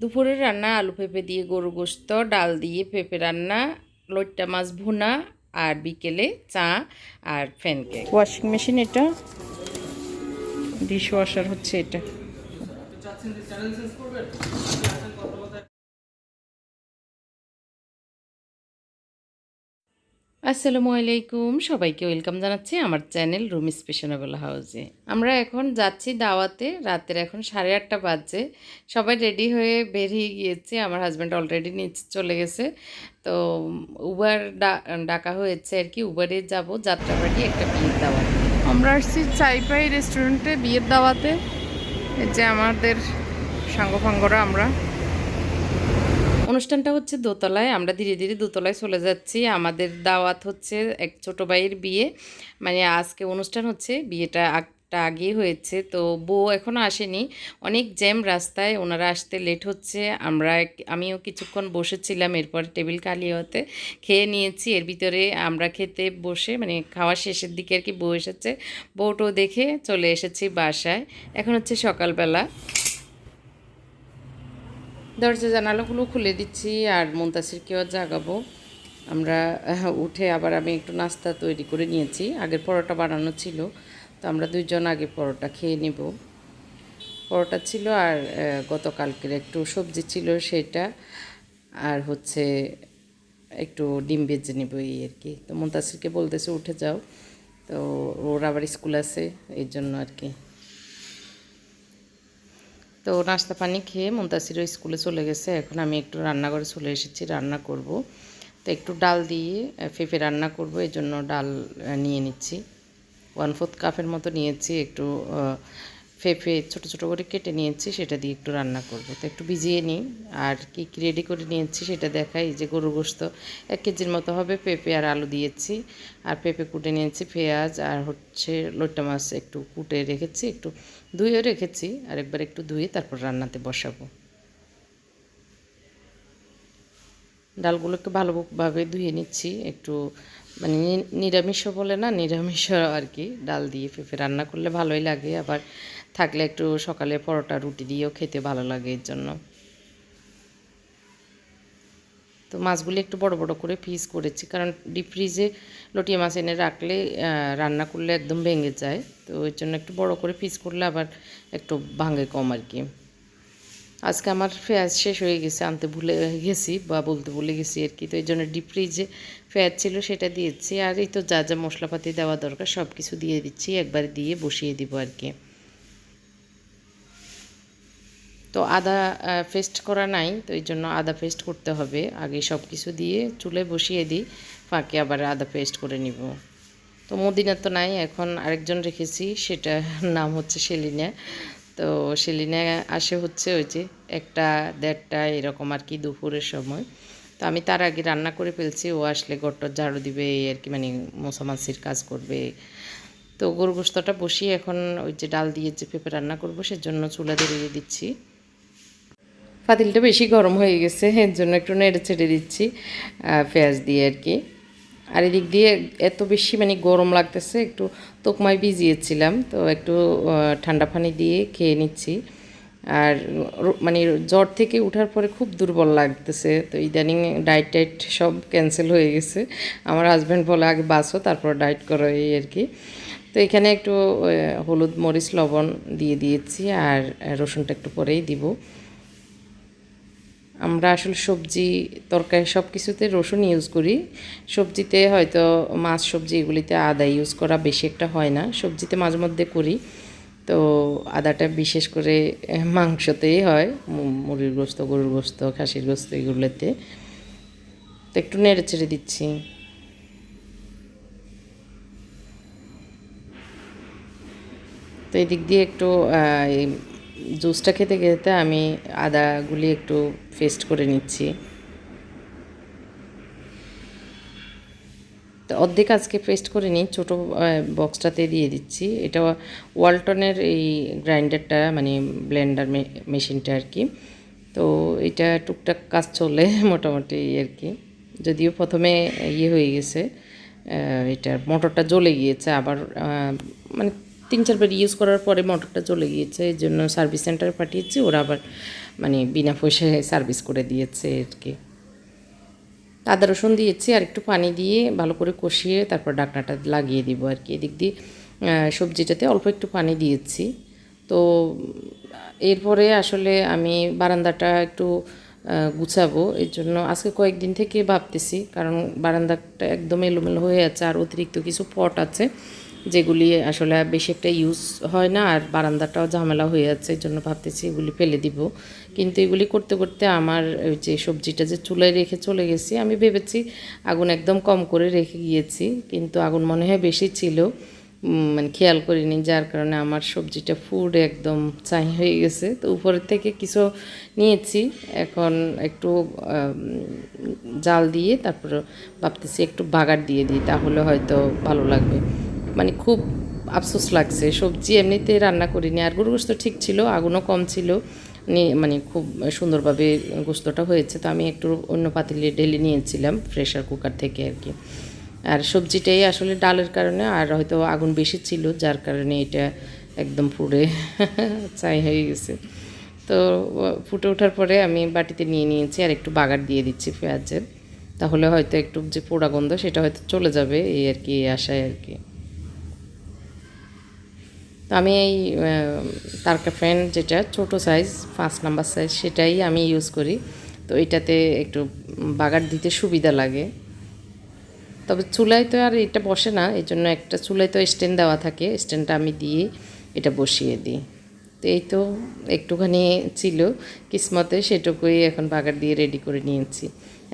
দুপুরের রান্না আলু পেঁপে দিয়ে গরু গোস্ত ডাল দিয়ে পেঁপে রান্না, লইট্টা মাছ ভুনা আর বিকেলে চা আর ফ্যান কেক ওয়াশিং মেশিন এটা? ডিশ ওয়াশার হচ্ছে এটা। আসসালামু আলাইকুম। সবাইকে ওয়েলকাম জানাচ্ছি আমার চ্যানেল রুম স্পেশনেবল হাউসে। আমরা এখন যাচ্ছি দাওয়াতে, রাতের এখন সাড়ে আটটা বাজছে। সবাই রেডি হয়ে বেরিয়ে গিয়েছে। আমার হাজব্যান্ড অলরেডি নিচে চলে গেছে। তো উবার ডাকা হয়েছে আর কি, উবারে যাব, যাত্রাবাড়ি একটা বিয়ের দাওয়াত। আমরা আসছি চাইপাই রেস্টুরেন্টে বিয়ের দাওয়াতে। যে আমাদের সাঙ্গফাঙ্গরা আমরা। অনুষ্ঠানটা হচ্ছে দোতলায়। আমরা ধীরে ধীরে দোতলায় চলে যাচ্ছি। আমাদের দাওয়াত হচ্ছে এক ছোট ভাইয়ের বিয়ে। মানে আজকে অনুষ্ঠান হচ্ছে, বিয়েটা একটা আগে হয়েছে। তো বউ এখনও আসেনি। অনেক জ্যাম রাস্তায় ওনারা আসতে লেট হচ্ছে। আমরা আমিও কিছুক্ষণ বসেছিলাম। এরপর টেবিল খালি হতে খেয়ে নিয়েছি। এর ভিতরে আমরা খেতে বসে মানে খাওয়ার শেষের দিকে আর কি বউ এসেছে। বউটো দেখে চলে এসেছি বাসায়। এখন হচ্ছে সকালবেলা। দরজা জানালাগুলো খুলে দিচ্ছি আর মুন্তাসিরকেও জাগাবো। আমরা উঠে আবার আমি একটু নাস্তা তৈরি করে নিয়েছি। আগের পরোটা বানানো ছিল, তো আমরা দুইজন আগে পরোটা খেয়ে নেব। পরোটা ছিল আর গতকালকের একটু সবজি ছিল সেটা, আর হচ্ছে একটু ডিম ভেজে নেব এই আর কি। তো মুন্তাসিরকে বলতেছে, উঠে যাও। তো ওর আবার স্কুল আছে, এই জন্য আর কি। তো নাস্তা পানি খেয়ে মুন্তাসিরও স্কুলে চলে গেছে। এখন আমি একটু রান্নাঘরে চলে এসেছি, রান্না করব। তো একটু ডাল দিয়ে ফেফে রান্না করব এই জন্য ডাল নিয়ে নিচ্ছি। ওয়ান ফোর্থ কাপের মতো নিয়েছি, একটু পেঁপে ছোটো ছোটো করে কেটে নিয়েছি, সেটা দিয়ে একটু রান্না করব। তো একটু ভিজিয়ে নিই, আর কি কি রেডি করে নিয়েছি সেটা দেখাই যে গরু গোস্ত, এক কেজির মতো হবে পেঁপে আর আলু দিয়েছি। আর পেঁপে কুটে নিয়েছি পেঁয়াজ, আর হচ্ছে লোট্টা মাছ একটু কুটে রেখেছি, একটু ধুয়েও রেখেছি, আর একবার একটু ধুয়ে তারপর রান্নাতে বসাবো। ডালগুলোকে ভালোভাবে ধুয়ে নিচ্ছি, একটু মানে নিরামিষও বলে না, নিরামিষ আর কি, ডাল দিয়ে পেঁপে রান্না করলে ভালোই লাগে। আবার থাকলে একটু সকালে পরোটা, রুটি দিয়েও খেতে ভালো লাগে এর জন্য। তো মাছগুলি একটু বড় বড় করে পিস করেছি, কারণ ডিপ ফ্রিজে লটিয়া মাছ এনে রাখলে রান্না করলে একদম ভেঙে যায়। তো ওই জন্য একটু বড় করে পিস করলে আবার একটু ভাঙে কম আর কি। আজকে আমার পেঁয়াজ শেষ হয়ে গেছে, আনতে ভুলে গেছি বা বলতে ভুলে গেছি আর কি। তো এই জন্য ডিপ ফ্রিজে পেঁয়াজ ছিল, সেটা দিয়েছি। আর এই তো যা যা মশলাপাতি দেওয়া দরকার সব কিছু দিয়ে দিচ্ছি, একবার দিয়ে বসিয়ে দিব আর কি। তো আদা পেস্ট করা নাই, তো এই জন্য আদা পেস্ট করতে হবে। আগে সব কিছু দিয়ে চুলে বসিয়ে দিই, ফাঁকে আবার আদা পেস্ট করে নিব। তো মদিনা তো নাই, এখন আরেকজন রেখেছি সেটা নাম হচ্ছে সেলিনা। তো সেলিনা আসে হচ্ছে ওই যে একটা দেড়টা এরকম আর কি দুপুরের সময়। তো আমি তার আগে রান্না করে ফেলছি, ও আসলে গট্টর ঝাড়ু দিবে আর কি মানে মশামাছির কাজ করবে। তো গরু গোস্তটা বসিয়ে এখন ওই যে ডাল দিয়ে যে পেঁপে রান্না করব, সেজন্য চুলা ধরিয়ে দিচ্ছি। পাতিলটা বেশি গরম হয়ে গেছে, এর জন্য একটু নেড়ে ছেড়ে দিচ্ছি পেঁয়াজ দিয়ে আর কি। আর এদিক দিয়ে এত বেশি মানে গরম লাগতেছে, একটু তোকমায় ভিজিয়েছিলাম, তো একটু ঠান্ডা পানি দিয়ে খেয়ে নিচ্ছি। আর মানে জ্বর থেকে ওঠার পরে খুব দুর্বল লাগতেছে, তো ইদানিং ডায়েট টাইট সব ক্যান্সেল হয়ে গেছে। আমার হাজব্যান্ড বলে, আগে বাসো তারপর ডায়েট করো, এই আর কি। তো এখানে একটু হলুদ মরিচ, লবণ দিয়ে দিয়েছি, আর রসুনটা একটু পরেই দিব। আমরা আসলে সবজি, তরকারি সব কিছুতে রসুন ইউজ করি। সবজিতে হয়তো মাছ, সবজি এগুলিতে আদা ইউজ করা বেশি একটা হয় না। সবজিতে মাঝে মধ্যে করি। তো আদাটা বিশেষ করে মাংসতেই হয়। মুরগির গোস্ত, গরুর গোস্ত, খাসির গোস্ত এগুলোতে। তো একটু নেড়ে ছেড়ে দিচ্ছি। তো এদিক দিয়ে একটু জুসটা খেতে খেতে আমি আদাগুলি একটু পেস্ট করে নিচ্ছি। অর্ধেক আজকে পেস্ট করে নিই, ছোটো বক্সটাতে দিয়ে দিচ্ছি। এটা ওয়ালটনের এই গ্রাইন্ডারটা মানে ব্লেন্ডার মেশিনটা আর কি। তো এটা টুকটাক কাজ চলে মোটামুটি আর কি। যদিও প্রথমে ইয়ে হয়ে গেছে এটার মোটরটা জ্বলে গিয়েছে, আবার মানে তিন চারবার ইউজ করার পরে মোটরটা চলে গিয়েছে, এই জন্য সার্ভিস সেন্টারে পাঠিয়েছি, ওরা আবার মানে বিনা পয়সায় সার্ভিস করে দিয়েছে আর কি আদা রসুন দিয়েছি আর একটু পানি দিয়ে ভালো করে কষিয়ে তারপর ডাকনাটা লাগিয়ে দিব আর কি এদিক দিয়ে সবজিটাতে অল্প একটু পানি দিয়েছি। তো এরপরে আসলে আমি বারান্দাটা একটু গুছাবো এর জন্য আজকে কয়েকদিন থেকে ভাবতেছি, কারণ বারান্দাটা একদম এলোমেলো হয়ে আছে, আর অতিরিক্ত কিছু পট আছে। যেগুলি আসলে বেশি একটা ইউজ হয় না, আর বারান্দাটাও ঝামেলা হয়ে যাচ্ছে এই জন্য ভাবতেছি এগুলি ফেলে দিব। কিন্তু এগুলি করতে করতে আমার ওই যে সবজিটা যে চুলায় রেখে চলে গেছি, আমি ভেবেছি আগুন একদম কম করে রেখে গিয়েছি, কিন্তু আগুন মনে হয় বেশি ছিল। মানে খেয়াল করিনি, যার কারণে আমার সবজিটা ফুড একদম চাই হয়ে গেছে। তো উপরের থেকে কিছু নিয়েছি, এখন একটু জাল দিয়ে তারপর ভাবতেছি একটু বাগার দিয়ে দিই, তাহলে হয়তো ভালো লাগবে। মানে খুব আফসোস লাগছে। সবজি এমনিতে রান্না করিনি। আর গরু গোস্ত ঠিক ছিল, আগুনও কম ছিল। মানে খুব সুন্দরভাবে গোস্তটা হয়েছে। তো আমি একটু অন্য পাতিলে ঢেলে নিয়েছিলাম প্রেশার কুকার থেকে আর কি। আর সবজিটাই আসলে ডালের কারণে, আর হয়তো আগুন বেশি ছিল, যার কারণে এটা একদম পুড়ে চাই হয়ে গেছে। তো ফুটে ওঠার পরে আমি বাটিতে নিয়ে নিয়েছি আর একটু বাগার দিয়ে দিচ্ছি পেঁয়াজের। তাহলে হয়তো একটু যে পোড়া গন্ধ, সেটা হয়তো চলে যাবে এই আর কি আশায় আর কি। তো আমি এই তারকা ফ্যান যেটা, ছোট সাইজ পাঁচ নাম্বার সাইজ সেটাই আমি ইউজ করি। তো এটাতে একটু বাগার দিতে সুবিধা লাগে। তবে চুলায় তো আর এটা বসে না এই জন্য একটা চুলায় তো স্ট্যান্ড দেওয়া থাকে স্ট্যান্ডটা আমি দিয়ে এটা বসিয়ে দিই। তো এই তো একটুখানি ছিল, কিসমতে সেটুকুই এখন বাগার দিয়ে রেডি করে নিয়েছি।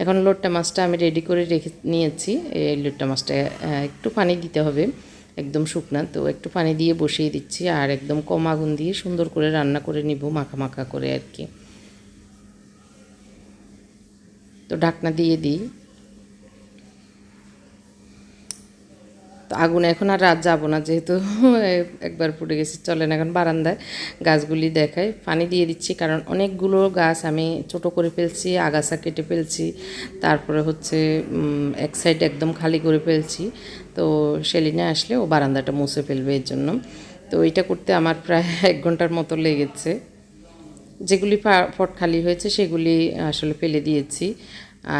এখন লোট্টা মাছটা আমি রেডি করে রেখে নিয়েছি, এই লোট্টা মাছটা একটু পানি দিতে হবে। একদম শুকনা, তো একটু পানি দিয়ে বসিয়ে দিচ্ছি আর একদম কম আগুন দিয়ে সুন্দর করে রান্না করে নিব, মাখা মাখা করে আর কি। তো ঢাকনা দিয়ে দিই। তো আগুন এখন আর রাত যাব না, যেহেতু একবার পুড়ে গেছি, চলেন এখন বারান্দায় গাছগুলি দেখায় পানি দিয়ে দিচ্ছি, কারণ অনেকগুলো গাছ আমি ছোট করে ফেলছি, আগাছা কেটে ফেলছি, তারপরে হচ্ছে এক সাইড একদম খালি করে ফেলছি। তো সেলিনে আসলে ও বারান্দাটা মুছে ফেলবে এর জন্য। তো এটা করতে আমার প্রায় এক ঘণ্টার মতো লেগেছে। যেগুলি পট খালি হয়েছে, সেগুলি আসলে ফেলে দিয়েছি।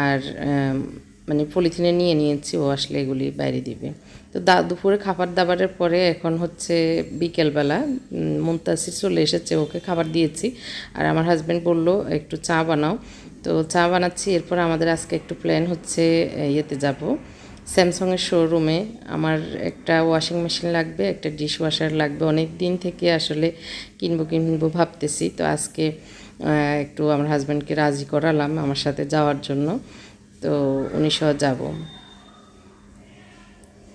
আর মানে পলিথিনে নিয়ে নিয়েছি ও আসলে এগুলি বাইরে দিবে। তো দা দুপুরে খাবার দাবারের পরে এখন হচ্ছে বিকেলবেলা উম, মুনতাসির চলে এসেছে ওকে খাবার দিয়েছি। আর আমার হাজব্যান্ড বলল একটু চা বানাও। তো চা বানাচ্ছি এরপর আমাদের আজকে একটু প্ল্যান হচ্ছে ইয়েতে যাব। স্যামসংয়ের শোরুমে আমার একটা ওয়াশিং মেশিন লাগবে একটা ডিশ ওয়াশার লাগবে। অনেক দিন থেকে আসলে কিনবো কিনবো ভাবতেছি। তো আজকে একটু আমার হাজব্যান্ডকে রাজি করালাম আমার সাথে যাওয়ার জন্য। তো উনি সহ যাব।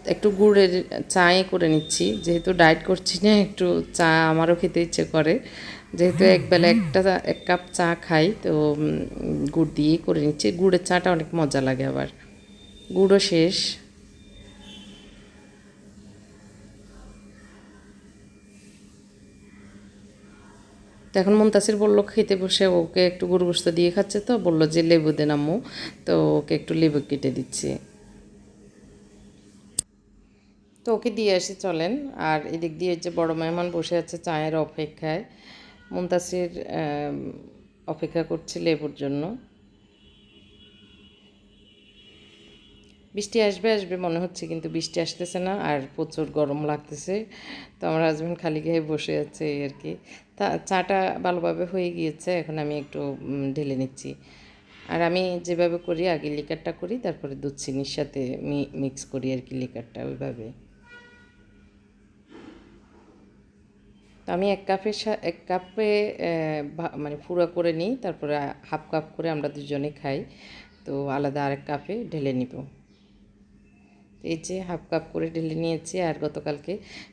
একটু গুড়ের চায়ে করে নিচ্ছি। যেহেতু ডায়েট করছি না, একটু চা আমারও খেতে ইচ্ছে করে। যেহেতু একবেলা একটা এক কাপ চা খাই, তো গুড় দিয়েই করে নিচ্ছি। গুড়ের চাটা অনেক মজা লাগে আবার। গুঁড়ো শেষ। তো এখন মন্তাসির বলল, খেতে বসে ওকে একটু গরু গোস্ত দিয়ে খাচ্ছে তো। বলল, যে লেবু দেন আম্মু তো ওকে একটু লেবু কেটে দিচ্ছি। তো ওকে দিয়ে আসি, চলেন। আর এদিক দিয়ে যে বড় মেহমান বসে আছে চায়ের অপেক্ষায়, মুনতাসির অপেক্ষা করছে লেবুর জন্য। বৃষ্টি আসবে আসবে মনে হচ্ছে, কিন্তু বৃষ্টি আসতেছে না আর প্রচুর গরম লাগতেছে। তো আমার হাজব্যান্ড খালি গায়ে বসে আছে আর কি। তা চাটা ভালোভাবে হয়ে গিয়েছে, এখন আমি একটু ঢেলে নিচ্ছি। আর আমি যেভাবে করি, আগে লিকারটা করি, তারপরে দুধ চিনির সাথে মিক্স করি আর কি লিকারটা ওইভাবে। তো আমি এক কাপের এক কাপে মানে পুরো করে নিই, তারপরে হাফ কাপ করে আমরা দুজনে খাই। তো আলাদা আরেক কাপে ঢেলে নিব। এই যে হাফ কাপ করে ঢেলে নিয়েছি আর গতকালকে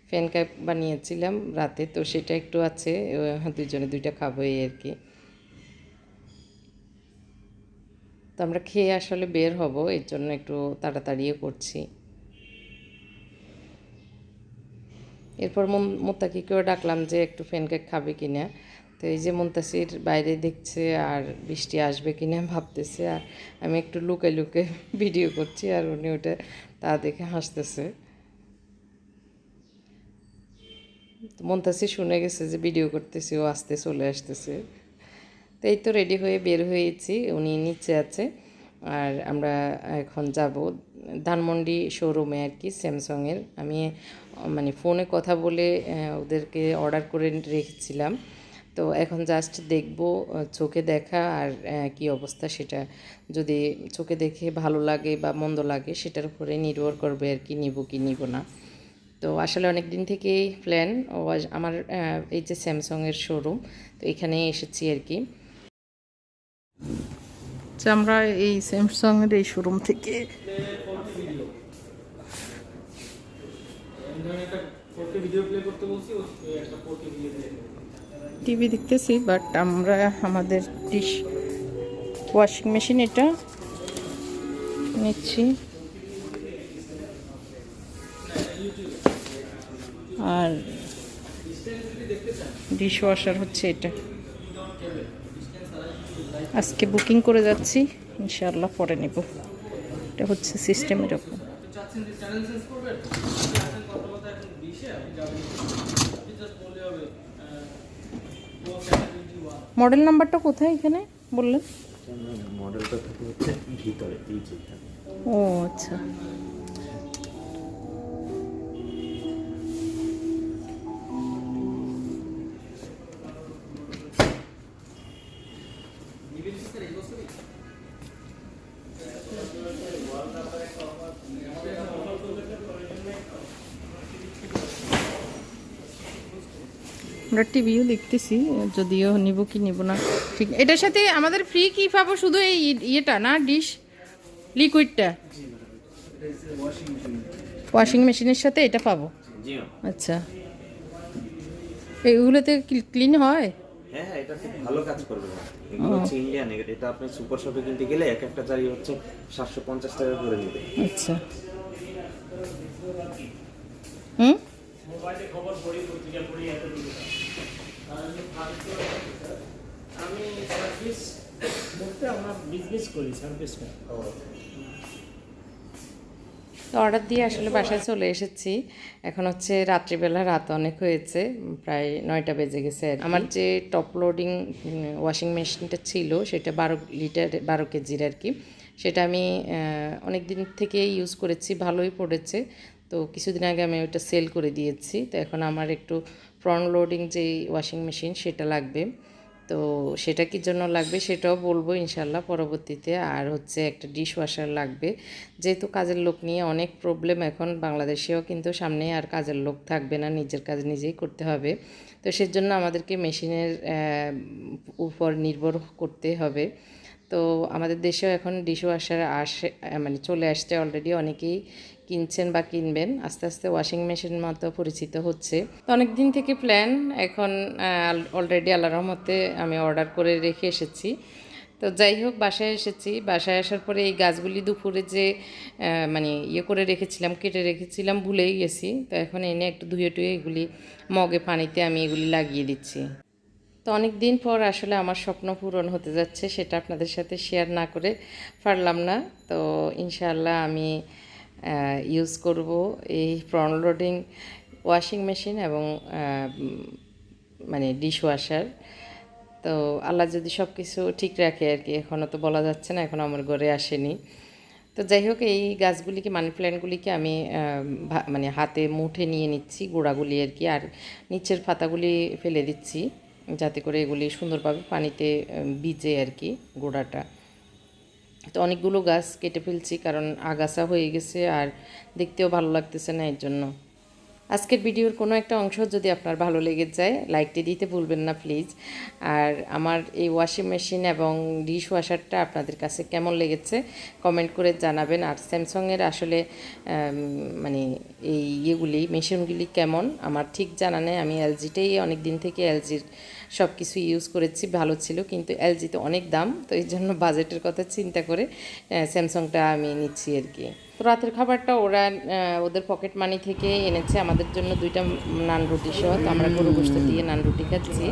ফ্যান কাপ বানিয়েছিলাম রাতে, তো সেটা একটু আছে দুজনে দুইটা খাব আর কি। তো আমরা খেয়ে আসলে বের হব, এর জন্য একটু তাড়াতাড়িও করছি। এরপর মুত্তাকিকেও ডাকলাম যে একটু ফ্যান কেক খাবে কিনা। তো এই যে মুন্তাসির বাইরে দেখছে আর বৃষ্টি আসবে কিনা ভাবতেছে, আর আমি একটু লুকে লুকে ভিডিও করছি আর উনি ওটা তা দেখে হাসতেছে। মন্তাসি শুনে গেছে যে ভিডিও করতেছি, ও আসতে চলে আসতেছে। তো এই তো রেডি হয়ে বের হয়েছি, উনি নিচে আছে। আর আমরা এখন যাব ধানমন্ডি শোরুমে আর কি স্যামসংয়ের আমি মানে ফোনে কথা বলে ওদেরকে অর্ডার করে রেখেছিলাম। তো এখন জাস্ট দেখব চোখে দেখা আর কি অবস্থা সেটা যদি চোখে দেখে ভালো লাগে বা মন্দ লাগে সেটার উপরে নির্ভর করবে আর কি নিব কি নিব না। তো আসলে অনেক দিন থেকেই প্ল্যান ও আমার এই যে স্যামসংয়ের শোরুম তো এখানে এসেছি আর কি। আমরা এই স্যামসাংয়ের এই শোরুম থেকে ভিডিও প্লে করতে বলছি একটা ভিডিও টিভি দেখতেছি বাট আমরা আমাদের ডিশ ওয়াশিং মেশিন এটা নিচ্ছি। আর ডিশ ওয়াশার হচ্ছে এটা। আজকে বুকিং করে যাচ্ছি, ইনশাআল্লাহ পরে নেব। এটা হচ্ছে সিস্টেম এরকম মডেল নাম্বারটা কোথায় এখানে বললেন? মডেলটা থাকে হচ্ছে ভিতরে এই যে ও আচ্ছা। আমরা টিভিও দেখতেছি যদিও নিব কি নিব না। ঠিক এটার সাথে আমাদের ফ্রি কি পাবো শুধু এই ইয়েটা না ডিশ লিকুইডটা ওয়াশিং মেশিনের সাথে এটা পাবো? আচ্ছা। এইগুলোতে ক্লিন হয়? হ্যাঁ হ্যাঁ এটা খুব ভালো কাজ করবে। এগুলো হচ্ছে ইন্ডিয়ান এটা আপনি সুপার শপে কিনতে গেলে এক একটা চারি হচ্ছে সাতশো পঞ্চাশ টাকা করে নেবে। আচ্ছা। হুম? আমি সার্ভিস বলতে আমরা বিজনেস করি সার্ভিসটা তো অর্ডার দিয়ে আসলে বাসায় চলে এসেছি। এখন হচ্ছে রাত্রিবেলা, রাত অনেক হয়েছে, প্রায় নয়টা বেজে গেছে আমার যে টপ লোডিং ওয়াশিং মেশিনটা ছিল, সেটা বারো লিটার বারো কেজির আর কি। সেটা আমি অনেক দিন থেকে ইউজ করেছি, ভালোই পড়েছে। তো কিছুদিন আগে আমি ওটা সেল করে দিয়েছি। তো এখন আমার একটু ফ্রন্ট লোডিং যে ওয়াশিং মেশিন সেটা লাগবে। তো সেটা কি জন্য লাগবে সেটাও বলব ইনশাল্লাহ পরবর্তীতে। আর হচ্ছে একটা ডিশ ওয়াশার লাগবে। যেহেতু কাজের লোক নিয়ে অনেক প্রবলেম এখন বাংলাদেশেও কিন্তু সামনে আর কাজের লোক থাকবে না, নিজের কাজ নিজেই করতে হবে। তো সেজন্য আমাদেরকে মেশিনের উপর নির্ভর করতে হবে। তো আমাদের দেশেও এখন ডিশ ওয়াশার আসে মানে চলে আসছে অলরেডি অনেকেই কিনছেন বা কিনবেন। আস্তে আস্তে ওয়াশিং মেশিন মতো পরিচিত হচ্ছে। তো অনেক দিন থেকে প্ল্যান এখন অলরেডি আল্লাহ রহমতে আমি অর্ডার করে রেখে এসেছি। তো যাই হোক, বাসায় এসেছি। বাসায় আসার পরে এই গাছগুলি দুপুরে যে মানে ইয়ে করে রেখেছিলাম, কেটে রেখেছিলাম ভুলেই গেছি। তো এখন এনে একটু ধুয়ে টুয়ে এগুলি মগে পানিতে আমি এগুলি লাগিয়ে দিচ্ছি। তো অনেক দিন পর আসলে আমার স্বপ্ন পূরণ হতে যাচ্ছে, সেটা আপনাদের সাথে শেয়ার না করে পারলাম না। তো ইনশাআল্লাহ আমি ইউজ করব এই ফ্রন্ট লোডিং ওয়াশিং মেশিন এবং মানে ডিশ ওয়াশার তো আল্লাহ যদি সব কিছু ঠিক রাখে আর কি এখনও তো বলা যাচ্ছে না, এখন আমার ঘরে আসেনি। তো যাই হোক, এই গাছগুলিকে মানি প্ল্যান্টগুলিকে আমি মানে হাতে মুঠে নিয়ে নিচ্ছি, গোড়াগুলি আর কি, আর নিচের পাতাগুলি ফেলে দিচ্ছি। যাতে করে এগুলি সুন্দরভাবে পানিতে ভিজে আর কি গোড়াটা। তো অনেকগুলো গাছ কেটে ফেলছি কারণ আগাছা হয়ে গেছে আর দেখতেও ভালো লাগতেছে না এর জন্য। আজকের ভিডিওর কোনো একটা অংশ যদি আপনার ভালো লেগে যায়, লাইকটি দিতে ভুলবেন না প্লিজ। আর আমার এই ওয়াশিং মেশিন এবং ডিশ ওয়াশারটা আপনাদের কাছে কেমন লেগেছে, কমেন্ট করে জানাবেন। আর স্যামসংয়ের আসলে মানে এই ইয়েগুলি, মেশিনগুলি কেমন, আমার ঠিক জানা নেই। আমি এলজিটাই অনেক দিন থেকে এলজির সব কিছু ইউজ করেছি, ভালো ছিল, কিন্তু এলজিতে অনেক দাম, তো এই জন্য বাজেটের কথা চিন্তা করে স্যামসংটা আমি নিচ্ছি আর কি। তো রাতের খাবারটা ওরা ওদের পকেট মানি থেকে এনেছে। আমাদের জন্য দুইটা নান রুটি সহ। তো আমরা গরু গোস্ত দিয়ে নান রুটি খাচ্ছি।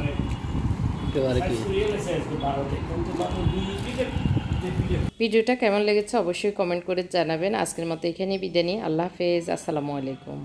ভিডিওটা কেমন লেগেছে অবশ্যই কমেন্ট করে জানাবেন। আজকের মতো এখানেই বিদায় নিই। আল্লাহ হাফেজ। আসসালামু আলাইকুম।